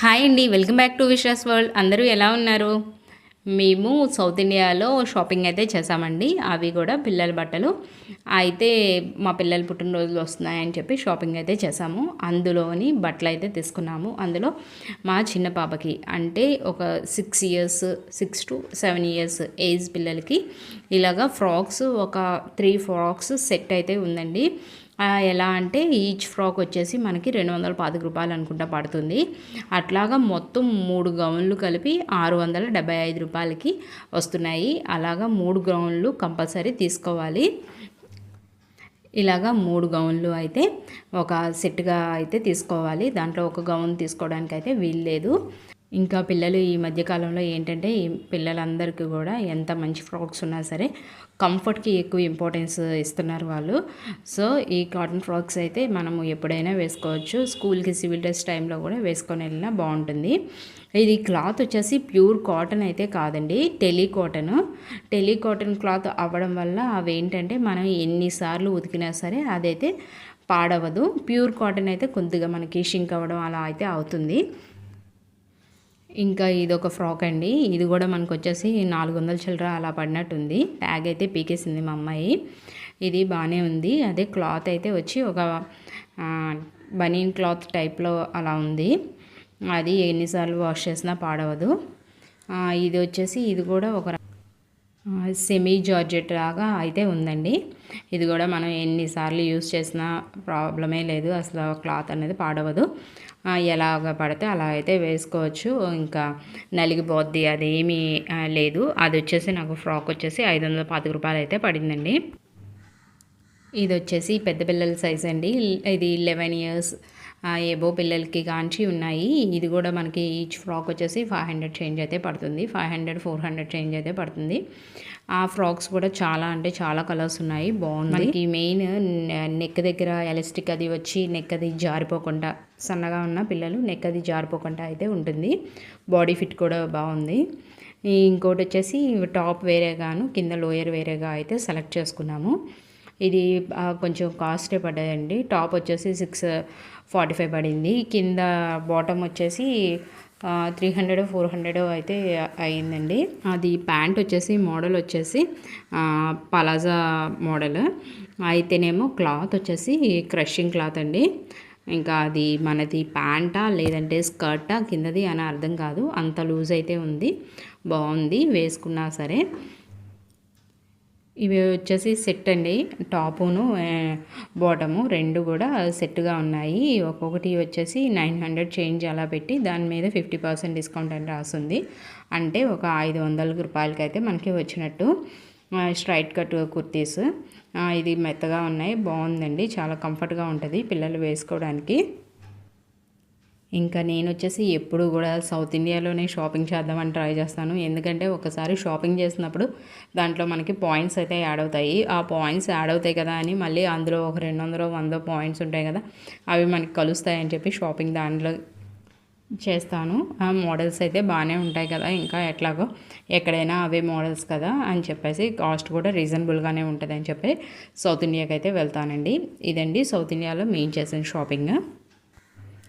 Hi అండి welcome back to Vishwas world. అందరూ ఎలా ఉన్నారు? మేము సౌత్ ఇండియాలో షాపింగ్ అయితే చేసామండి అవి కూడా పిల్లల బట్టలు. అయితే మా పిల్లల పుట్టినరోజులు వస్తున్నాయని చెప్పి షాపింగ్ అయితే చేసాము అందులోని బట్టలు అయితే తీసుకున్నాము. అందులో మా చిన్న పాపకి అంటే ఒక six years six to seven years age పిల్లలకి ఇలాగా ఫ్రాక్స్ ఒక త్రీ ఫ్రాక్స్ సెట్ అయితే ఉందండి. ఎలా అంటే ఈచ్ ఫ్రాక్ వచ్చేసి మనకి రెండు వందల పాతిక రూపాయలు అనుకుంటా పడుతుంది. అట్లాగా మొత్తం మూడు గౌన్లు కలిపి ఆరు వందల డెబ్బై ఐదు రూపాయలకి వస్తున్నాయి. అలాగా మూడు గౌన్లు కంపల్సరీ తీసుకోవాలి. ఇలాగా మూడు గౌన్లు అయితే ఒక సెట్గా అయితే తీసుకోవాలి. దాంట్లో ఒక గౌన్ తీసుకోవడానికి అయితే వీల్లేదు. ఇంకా పిల్లలు ఈ మధ్యకాలంలో ఏంటంటే పిల్లలందరికీ కూడా ఎంత మంచి ఫ్రాక్స్ ఉన్నా సరే కంఫర్ట్కి ఎక్కువ ఇంపార్టెన్స్ ఇస్తున్నారు వాళ్ళు. సో ఈ కాటన్ ఫ్రాక్స్ అయితే మనము ఎప్పుడైనా వేసుకోవచ్చు. స్కూల్కి సివిల్ డ్రెస్ టైంలో కూడా వేసుకొని వెళ్ళినా బాగుంటుంది. ఇది క్లాత్ వచ్చేసి ప్యూర్ కాటన్ అయితే కాదండి టెలీ కాటన్. క్లాత్ అవ్వడం వల్ల అవి ఏంటంటే మనం ఎన్నిసార్లు ఉతికినా సరే అదైతే పాడవదు. ప్యూర్ కాటన్ అయితే కొద్దిగా మనకి షింక్ అవ్వడం అలా అయితే అవుతుంది. ఇంకా ఇది ఒక ఫ్రాక్ అండి. ఇది కూడా మనకు వచ్చేసి నాలుగు వందల చిల్లర అలా పడినట్టుంది. ట్యాగ్ అయితే పీకేసింది మా అమ్మాయి. ఇది బాగానే ఉంది. అదే క్లాత్ అయితే వచ్చి ఒక బనీన్ క్లాత్ టైప్లో అలా ఉంది. అది ఎన్నిసార్లు వాష్ చేసినా పాడవదు. ఇది వచ్చేసి ఇది కూడా ఒక సెమీ జార్జెట్ లాగా అయితే ఉందండి. ఇది కూడా మనం ఎన్నిసార్లు యూస్ చేసినా ప్రాబ్లమే లేదు. అసలు క్లాత్ అనేది పాడవదు. ఎలాగ పడితే అలా అయితే వేసుకోవచ్చు. ఇంకా నలిగిపోద్ది అదేమీ లేదు. అది వచ్చేసి నాకు ఫ్రాక్ వచ్చేసి ఐదు వందల పాతిక రూపాయలు అయితే పడిందండి. ఇది వచ్చేసి పెద్ద పిల్లల సైజ్ అండి. ఇది లెవెన్ ఇయర్స్ ఏబో పిల్లలకి కాంచి ఉన్నాయి. ఇది కూడా మనకి ఈచ్ ఫ్రాక్ వచ్చేసి ఫైవ్ హండ్రెడ్ చేంజ్ అయితే పడుతుంది. Five hundred four hundred change అయితే పడుతుంది. ఆ ఫ్రాక్స్ కూడా చాలా అంటే చాలా కలర్స్ ఉన్నాయి. బాగుంది. మనకి మెయిన్ నెక్ దగ్గర ఎలాస్టిక్ అది వచ్చి నెక్ అది జారిపోకుండా సన్నగా ఉన్న పిల్లలు నెక్ అది జారిపోకుండా అయితే ఉంటుంది. బాడీ ఫిట్ కూడా బాగుంది. ఇంకోటి వచ్చేసి టాప్ వేరేగాను కింద లోయర్ వేరేగా అయితే సెలెక్ట్ చేసుకున్నాము. ఇది కొంచెం కాస్టే పడ్డదండి. టాప్ వచ్చేసి సిక్స్ ఫార్టీ ఫైవ్ పడింది. కింద బాటమ్ వచ్చేసి త్రీ హండ్రెడ్ ఫోర్ హండ్రెడ్ అయితే అయిందండి. అది ప్యాంట్ వచ్చేసి మోడల్ వచ్చేసి పలాజా మోడల్ అయితేనేమో క్లాత్ వచ్చేసి క్రషింగ్ క్లాత్ అండి. ఇంకా అది మనది ప్యాంటా లేదంటే స్కర్టా కిందది అని అర్థం కాదు. అంత లూజ్ అయితే ఉంది. బాగుంది. వేసుకున్నా సరే. ఇవి వచ్చేసి సెట్ అండి. టాపును బాటము రెండు కూడా సెట్గా ఉన్నాయి. ఒక్కొక్కటి వచ్చేసి నైన్ హండ్రెడ్ చేంజ్ అలా పెట్టి దాని మీద ఫిఫ్టీ పర్సెంట్ డిస్కౌంట్ అని రాస్తుంది అంటే ఒక ఐదు వందల రూపాయలకి అయితే మనకి వచ్చినట్టు స్ట్రైట్ కట్ కుర్తీస్. ఇది మెత్తగా ఉన్నాయి బాగుందండి చాలా కంఫర్ట్గా ఉంటుంది పిల్లలు వేసుకోవడానికి. ఇంకా నేను వచ్చేసి ఎప్పుడు కూడా సౌత్ ఇండియాలోనే షాపింగ్ చేద్దామని ట్రై చేస్తాను. ఎందుకంటే ఒకసారి షాపింగ్ చేసినప్పుడు దాంట్లో మనకి పాయింట్స్ అయితే యాడ్ అవుతాయి. ఆ పాయింట్స్ యాడ్ అవుతాయి కదా అని మళ్ళీ అందులో ఒక రెండు వందలో వంద పాయింట్స్ ఉంటాయి కదా అవి మనకి కలుస్తాయని చెప్పి షాపింగ్ దాంట్లో చేస్తాను. ఆ మోడల్స్ అయితే బాగానే ఉంటాయి కదా ఇంకా ఎట్లాగో ఎక్కడైనా అవే మోడల్స్ కదా అని చెప్పేసి కాస్ట్ కూడా రీజనబుల్గానే ఉంటుంది అని చెప్పి సౌత్ ఇండియాకి అయితే వెళ్తానండి. ఇదండి సౌత్ ఇండియాలో మేము చేసిన షాపింగ్.